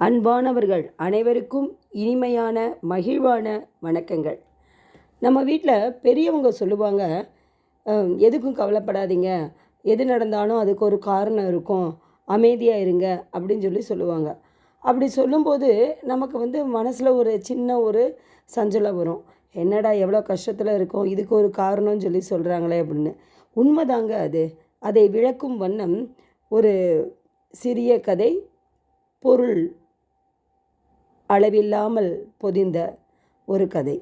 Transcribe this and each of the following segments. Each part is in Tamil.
அன்பானவர்கள் அனைவருக்கும் இனிமையான மகிழ்வான வணக்கங்கள். நம்ம வீட்டில் பெரியவங்க சொல்லுவாங்க எதுக்கும் கவலைப்படாதீங்க. எது நடந்தாலும் அதுக்கு ஒரு காரணம் இருக்கும். அமைதியாக இருங்க. அப்படின்னு சொல்லி சொல்லுவாங்க. அப்படி சொல்லும்போது நமக்கு வந்து மனசில் ஒரு சின்ன ஒரு சஞ்சலம் வரும். என்னடா எவ்வளோ கஷ்டத்தில் இருக்கோம். இதுக்கு ஒரு காரணம்னு சொல்லி சொல்கிறாங்களே அப்படின்னு. உண்மைதாங்க அது. அதை விளக்கும் வண்ணம் ஒரு சிறிய கதை பொருள் அளவில்லாமல் பொதிந்த ஒரு கதை.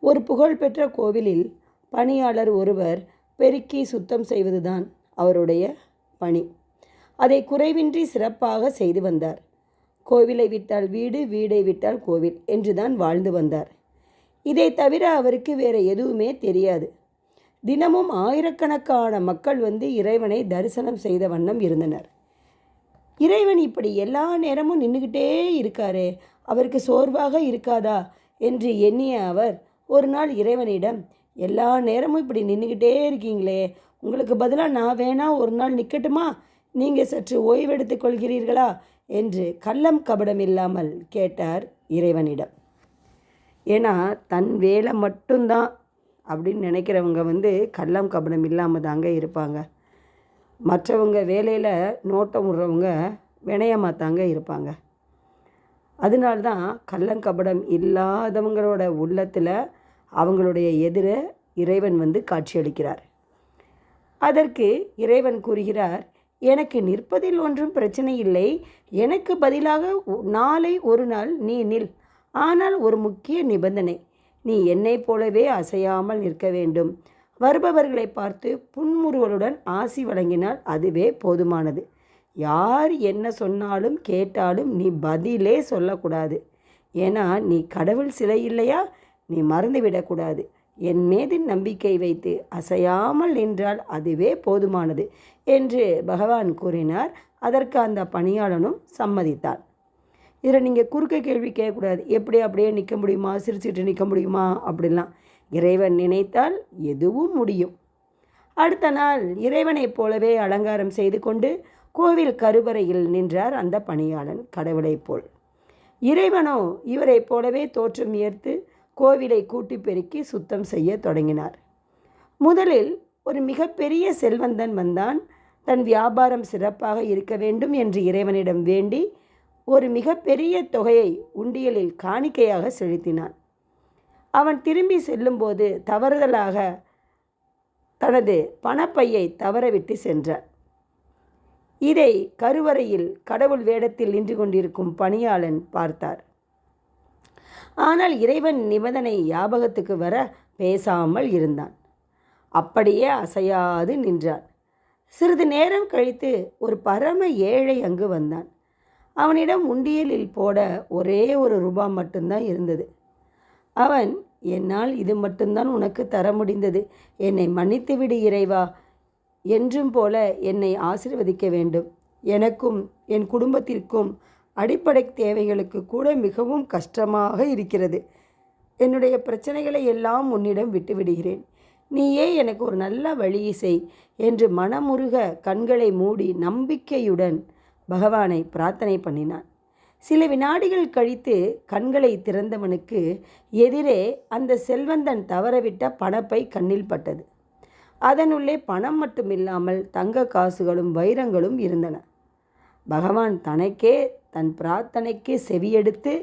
ஒரு புகழ்பெற்ற கோவிலில் பணியாளர் ஒருவர் பெருக்கி சுத்தம் செய்வதுதான் அவருடைய பணி. அதை குறைவின்றி சிறப்பாக செய்து வந்தார். கோவிலை விட்டால் வீடு வீடை விட்டால் கோவில் என்றுதான் வாழ்ந்து வந்தார். இதை தவிர அவருக்கு வேறு எதுவுமே தெரியாது. தினமும் ஆயிரக்கணக்கான மக்கள் வந்து இறைவனை தரிசனம் செய்த வண்ணம் இருந்தனர். இறைவன் இப்படி எல்லா நேரமும் நின்றுக்கிட்டே இருக்காரே அவருக்கு சோர்வாக இருக்காதா என்று எண்ணிய அவர் ஒரு நாள் இறைவனிடம் எல்லா நேரமும் இப்படி நின்றுக்கிட்டே இருக்கீங்களே உங்களுக்கு பதிலாக நான் வேணா ஒரு நாள் நிற்கட்டுமா நீங்கள் சற்று ஓய்வெடுத்துக் கொள்கிறீர்களா? என்று கள்ளம் கபடம் இல்லாமல் கேட்டார் இறைவனிடம். ஏன்னா தன் வேலை மட்டும்தான் அப்படின்னு நினைக்கிறவங்க வந்து கள்ளம் கபடம் இல்லாமல் தாங்க இருப்பாங்க. மற்றவங்க வேலையில் நோட்டம் விடுறவங்க வினயமாக தாங்க இருப்பாங்க. அதனால்தான் கள்ளங்கபடம் இல்லாதவங்களோட உள்ளத்தில் அவங்களுடைய எதிர இறைவன் வந்து காட்சியளிக்கிறார். அதற்கு இறைவன் கூறுகிறார் எனக்கு நிற்பதில் ஒன்றும் பிரச்சனை இல்லை. எனக்கு பதிலாக ஒ- நாளை ஒரு நாள் நீ நில். ஆனால் ஒரு முக்கிய நிபந்தனை நீ என்னை போலவே அசையாமல் நிற்க வேண்டும். வருபவர்களை பார்த்து புன்முறுவலுடன் ஆசி வழங்கினால் அதுவே போதுமானது. யார் என்ன சொன்னாலும் கேட்டாலும் நீ பதிலே சொல்லக்கூடாது. ஏன்னா நீ கடவுள் சிலை இல்லையா? நீ மறந்துவிடக்கூடாது. என் மீது நம்பிக்கை வைத்து அசையாமல் நின்றால் அதுவே போதுமானது என்று பகவான் கூறினார். அதற்கு அந்த பணியாளனும் சம்மதித்தான். இதில் நீங்கள் குறுக்க கேள்வி கேட்கக்கூடாது. எப்படி அப்படியே நிற்க முடியுமா? சிரிச்சிட்டு நிற்க முடியுமா? அப்படிலாம். இறைவன் நினைத்தால் எதுவும் முடியும். அடுத்த நாள் இறைவனைப் போலவே அலங்காரம் செய்து கொண்டு கோவில் கருவறையில் நின்றார் அந்த பணியாளன் கடவுளைப் போல். இறைவனோ இவரைப் போலவே தோற்றம் ஏற்று கோவிலை கூட்டி பெருக்கி சுத்தம் செய்ய தொடங்கினார். முதலில் ஒரு மிகப்பெரிய செல்வந்தன் வந்தான். தன் வியாபாரம் சிறப்பாக இருக்க வேண்டும் என்று இறைவனிடம் வேண்டி ஒரு மிகப்பெரிய தொகையை உண்டியலில் காணிக்கையாக செலுத்தினான். அவன் திரும்பி செல்லும்போது தவறுதலாக தனது பணப்பையை தவறவிட்டு சென்றான். இதை கருவறையில் கடவுள் வேடத்தில் நின்று கொண்டிருக்கும் பணியாளன் பார்த்தார். ஆனால் இறைவன் நிபந்தனை ஞாபகத்துக்கு வர பேசாமல் இருந்தான். அப்படியே அசையாது நின்றான். சிறிது நேரம் கழித்து ஒரு பரம ஏழை அங்கு வந்தான். அவனிடம் உண்டியலில் போட ஒரே ஒரு ரூபா மட்டும்தான் இருந்தது. அவன் என்னால் இது மட்டும்தான் உனக்கு தர முடிந்தது. என்னை மன்னித்து விடு இறைவா. என்றும் போல என்னை ஆசீர்வதிக்க வேண்டும். எனக்கும் என் குடும்பத்திற்கும் அடிப்படை தேவைகளுக்கு கூட மிகவும் கஷ்டமாக இருக்கிறது. என்னுடைய பிரச்சனைகளை எல்லாம் உன்னிடம் விட்டுவிடுகிறேன். நீயே எனக்கு ஒரு நல்ல வழியை செய் என்று மனமுருக கண்களை மூடி நம்பிக்கையுடன் பகவானை பிரார்த்தனை பண்ணினான். சில வினாடிகள் கழித்து கண்களை திறந்தவனுக்கு எதிரே அந்த செல்வந்தன் தவறவிட்ட பணப்பை கண்ணில் பட்டது. அதனுள்ளே பணம் மட்டுமில்லாமல் தங்க காசுகளும் வைரங்களும் இருந்தன. பகவான் தனக்கே தன் பிரார்த்தனைக்கு செவியெடுத்து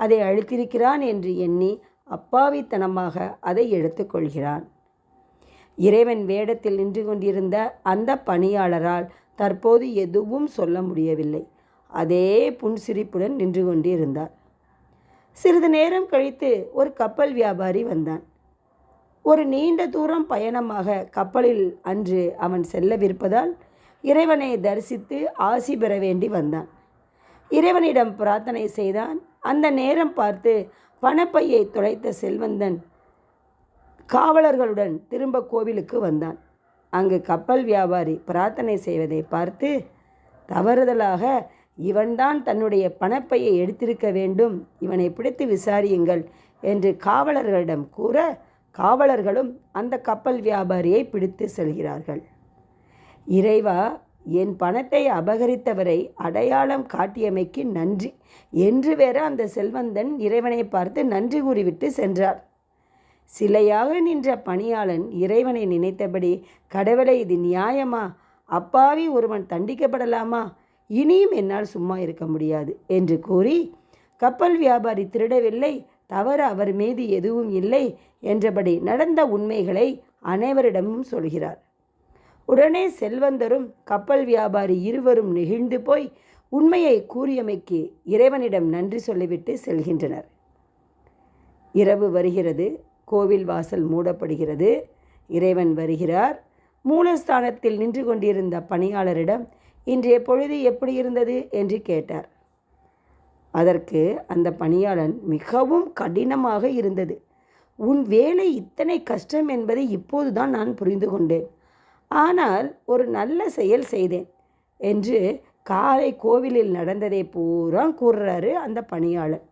அதை அழித்திருக்கிறான் என்று எண்ணி அப்பாவித்தனமாக அதை எடுத்துக்கொள்கிறான் இறைவன் வேடத்தில் நின்று கொண்டிருந்த அந்த பணியாளரால் தற்போது எதுவும் சொல்ல முடியவில்லை. அதே புன்சிரிப்புடன் நின்று கொண்டிருந்தார். சிறிது நேரம் கழித்து ஒரு கப்பல் வியாபாரி வந்தான். ஒரு நீண்ட தூரம் பயணமாக கப்பலில் அன்று அவன் செல்லவிருப்பதால் இறைவனை தரிசித்து ஆசி பெற வேண்டி வந்தான். இறைவனிடம் பிரார்த்தனை செய்தான். அந்த நேரம் பார்த்து பணப்பையை துடைத்த செல்வந்தன் காவலர்களுடன் திரும்ப கோவிலுக்கு வந்தான். அங்கு கப்பல் வியாபாரி பிரார்த்தனை செய்வதை பார்த்து தவறுதலாக இவன்தான் தன்னுடைய பணப்பையை எடுத்திருக்க வேண்டும் இவனை பிடித்து விசாரியுங்கள் என்று காவலர்களிடம் கூற காவலர்களும் அந்த கப்பல் வியாபாரியை பிடித்து செல்கிறார்கள். இறைவா என் பணத்தை அபகரித்தவரை அடையாளம் காட்டியமைக்கு நன்றி. என்று வேற அந்த செல்வந்தன் இறைவனை பார்த்து நன்றி கூறிவிட்டு சென்றார். சிலையாக நின்ற பணியாளன் இறைவனை நினைத்தபடி கடவுளை இது நியாயமா? அப்பாவி ஒருவன் தண்டிக்கப்படலாமா? இனியும் என்னால் சும்மா இருக்க முடியாது என்று கூறி கப்பல் வியாபாரி திருடவில்லை. தவறு அவர் மீது எதுவும் இல்லை என்றபடி நடந்த உண்மைகளை அனைவரிடமும் சொல்கிறார். உடனே செல்வந்தரும் கப்பல் வியாபாரி இருவரும் நெகிழ்ந்து போய் உண்மையை கூறியமைக்கு இறைவனிடம் நன்றி சொல்லிவிட்டு செல்கின்றனர். இரவு வருகிறது கோவில் வாசல் மூடப்படுகிறது. இறைவன் வருகிறார். மூலஸ்தானத்தில் நின்று கொண்டிருந்த பணியாளரிடம் இன்றைய பொழுது எப்படி இருந்தது? என்று கேட்டார். அதற்கு அந்த பணியாளன் மிகவும் கடினமாக இருந்தது. உன் வேலை இத்தனை கஷ்டம் என்பதை இப்போதுதான் நான் புரிந்து கொண்டேன். ஆனால் ஒரு நல்ல செயல் செய்தேன் என்று காலை கோவிலில் நடந்ததை பூரா கூறுறாரு அந்த பணியாளர்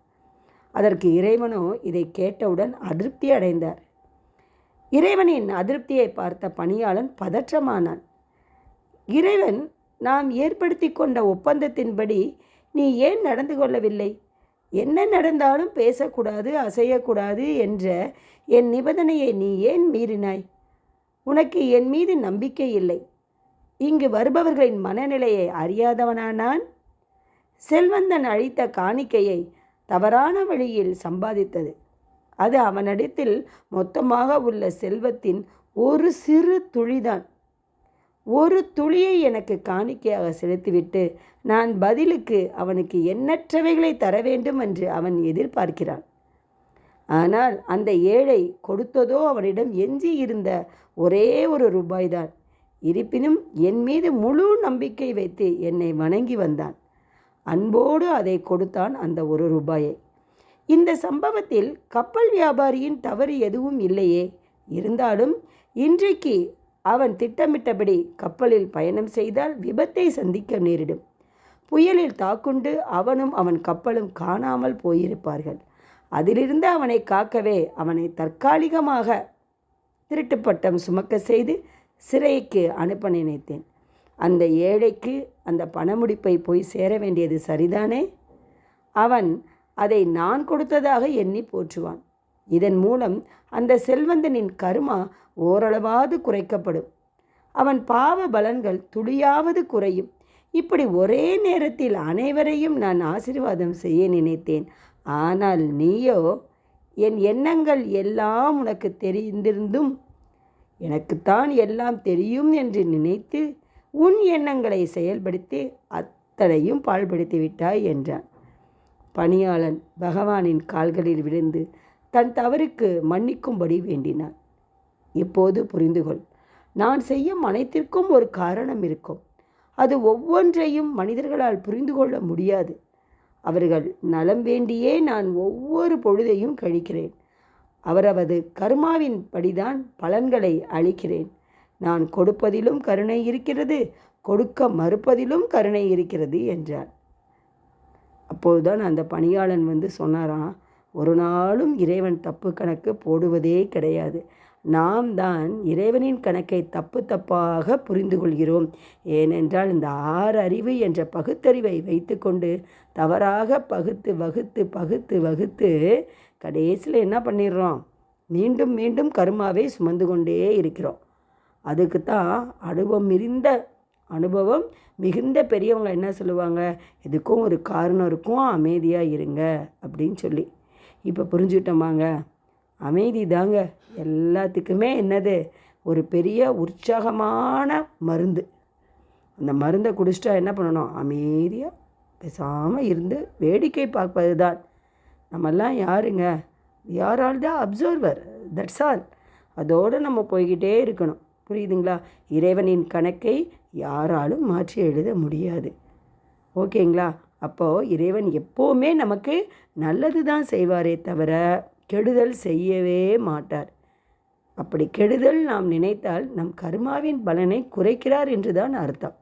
அதற்கு இறைவனோ இதை கேட்டவுடன் அதிருப்தி அடைந்தார். இறைவனின் அதிருப்தியை பார்த்த பணியாளன் பதற்றமானான். இறைவன் நாம் ஏற்படுத்தி கொண்ட ஒப்பந்தத்தின்படி நீ ஏன் நடந்து கொள்ளவில்லை? என்ன நடந்தாலும் பேசக்கூடாது அசையக்கூடாது என்ற என் நிபந்தனையை நீ ஏன் மீறினாய்? உனக்கு என் மீது நம்பிக்கை இல்லை. இங்கு வருபவர்களின் மனநிலையை அறியாதவனா நான்? செல்வந்தன் அழித்த காணிக்கையை தவறான வழியில் சம்பாதித்தது. அது அவனிடத்தில் மொத்தமாக உள்ள செல்வத்தின் ஒரு சிறு துளிதான். ஒரு துளியை எனக்கு காணிக்கையாக செலுத்திவிட்டு நான் பதிலுக்கு அவனுக்கு எண்ணற்றவைகளை தர வேண்டும் என்று அவன் எதிர்பார்க்கிறான். ஆனால் அந்த ஏழை கொடுத்ததோ அவனிடம் எஞ்சி இருந்த ஒரே ஒரு ரூபாய்தான். இருப்பினும் என் மீது முழு நம்பிக்கை வைத்து என்னை வணங்கி வந்தான். அன்போடு அதை கொடுத்தான் அந்த ஒரு ரூபாயை. இந்த சம்பவத்தில் கப்பல் வியாபாரியின் தவறு எதுவும் இல்லையே. இருந்தாலும் இன்றைக்கு அவன் திட்டமிட்டபடி கப்பலில் பயணம் செய்தால் விபத்தை சந்திக்க நேரிடும். புயலில் தாக்குண்டு அவனும் அவன் கப்பலும் காணாமல் போயிருப்பார்கள். அதிலிருந்து அவனை காக்கவே அவனை தற்காலிகமாக திருட்டுப்பட்டம் சுமக்க செய்து சிறைக்கு அனுப்ப நினைத்தேன். அந்த ஏழைக்கு அந்த பணமுடிப்பை போய் சேர வேண்டியது சரிதானே? அவன் அதை நான் கொடுத்ததாக எண்ணி போற்றுவான். இதன் மூலம் அந்த செல்வந்தனின் கருமா ஓரளவாவது குறைக்கப்படும். அவன் பாவ பலன்கள் துளியாவது குறையும். இப்படி ஒரே நேரத்தில் அனைவரையும் நான் ஆசீர்வாதம் செய்ய நினைத்தேன். ஆனால் நீயோ என் எண்ணங்கள் எல்லாம் உனக்கு தெரிந்திருந்தும் எனக்குத்தான் எல்லாம் தெரியும் என்று நினைத்து உன் எண்ணங்களை செயல்படுத்தி அத்தனையும் பாழ்படுத்தி விட்டாய் என்றான். பணியாளன் பகவானின் கால்களில் விழுந்து தன் தவறுக்கு மன்னிக்கும்படி வேண்டினான். இப்போது புரிந்துகொள். நான் செய்யும் அனைத்திற்கும் ஒரு காரணம் இருக்கும். அது ஒவ்வொன்றையும் மனிதர்களால் புரிந்து கொள்ள முடியாது. அவர்கள் நலம் வேண்டியே நான் ஒவ்வொரு பொழுதையும் கழிக்கிறேன். அவரவது கர்மாவின் படிதான் பலன்களை அளிக்கிறேன். நான் கொடுப்பதிலும் கருணை இருக்கிறது கொடுக்க மறுப்பதிலும் கருணை இருக்கிறது என்றார். அப்போதுதான் அந்த பணியாளன் வந்து சொன்னாராம் ஒரு நாளும் இறைவன் தப்பு கணக்கு போடுவதே கிடையாது. நாம் தான் இறைவனின் கணக்கை தப்பு தப்பாக புரிந்து கொள்கிறோம். ஏனென்றால் இந்த ஆறு அறிவு என்ற பகுத்தறிவை வைத்துக்கொண்டு தவறாக பகுத்து வகுத்து பகுத்து வகுத்து கடைசியில் என்ன பண்ணிடுறோம்? மீண்டும் மீண்டும் கருமாவை சுமந்து கொண்டே இருக்கிறோம். அதுக்கு தான் அனுபவம் மிகுந்த அனுபவம் மிகுந்த பெரியவங்க என்ன சொல்லுவாங்க? இதுக்கும் ஒரு காரணம் இருக்கும் அமைதியாக இருங்க அப்படின்னு சொல்லி. இப்போ புரிஞ்சுக்கிட்டோமாங்க அமைதி தாங்க. எல்லாத்துக்குமே என்னது? ஒரு பெரிய உற்சாகமான மருந்து. அந்த மருந்தை குடிச்சிட்டா என்ன பண்ணணும்? அமைதியாக பேசாமல் இருந்து வேடிக்கை பார்ப்பது தான் நம்மெல்லாம் யாருங்க? யார் all the observer? That's all அதோடு நம்ம போய்கிட்டே இருக்கணும். புரியுதுங்களா? இறைவனின் கணக்கை யாராலும் மாற்றி எழுத முடியாது. ஓகேங்களா? அப்போது இறைவன் எப்போவுமே நமக்கு நல்லது தான் செய்வாரே தவிர கெடுதல் செய்யவே மாட்டார். அப்படி கெடுதல் நாம் நினைத்தால் நம் கர்மாவின் பலனை குறைக்கிறார் என்று தான் அர்த்தம்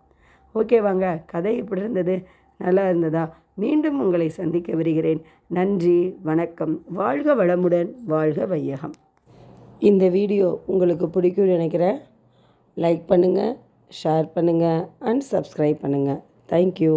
ஓகேவாங்க கதை எப்படி இருந்தது. நல்லா இருந்ததா? மீண்டும் உங்களை சந்திக்க வருகிறேன். நன்றி வணக்கம். வாழ்க வளமுடன் வாழ்க வையகம். இந்த வீடியோ உங்களுக்கு பிடிக்கும்னு நினைக்கிறேன். லைக் பண்ணுங்கள் ஷேர் பண்ணுங்கள் அண்ட் சப்ஸ்கிரைப் பண்ணுங்கள் தேங்க்யூ.